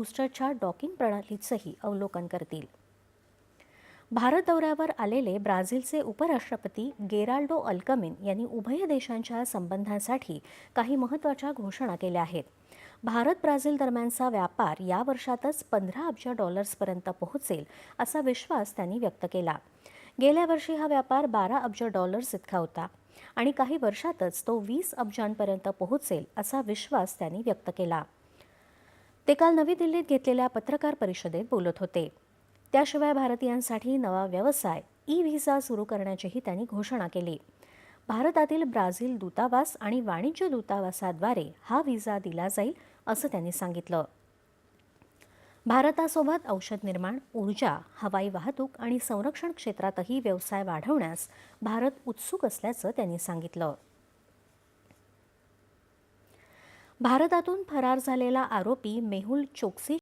बूस्टरच्या docking प्रणालीचंही अवलोकन करतील. भारत दौऱ्यावर आलेले ब्राझीलचे उपराष्ट्रपती गेराल्डो अल्कमिन यांनी उभय देशांच्या संबंधांसाठी काही महत्त्वाच्या घोषणा केल्या आहेत. भारत ब्राझील दरम्यानचा व्यापार या वर्षातच पंधरा अब्ज डॉलर्सपर्यंत पोहोचेल असा विश्वास त्यांनी व्यक्त केला. गेल्या वर्षी हा व्यापार बारा अब्ज डॉलर्स इतका होता आणि काही वर्षातच तो वीस अब्जांपर्यंत पोहोचेल असा विश्वास त्यांनी व्यक्त केला. ते काल नवी दिल्लीत घेतलेल्या पत्रकार परिषदेत बोलत होते. त्याशिवाय भारतीयांसाठी नवा व्यवसाय ई व्हिसा सुरू करण्याचीही त्यांनी घोषणा केली. भारतातील ब्राझील दूतावास आणि वाणिज्य दूतावासाद्वारे हा व्हिसा दिला जाईल असं त्यांनी सांगितलं. भारतासोबत औषध निर्माण ऊर्जा हवाई वाहतूक आणि संरक्षण क्षेत्रातही व्यवसाय वाढवण्यास भारत उत्सुक असल्याचं त्यांनी सांगितलं. भारतातून फरार झालेला आरोपी मेहुल चोक्सी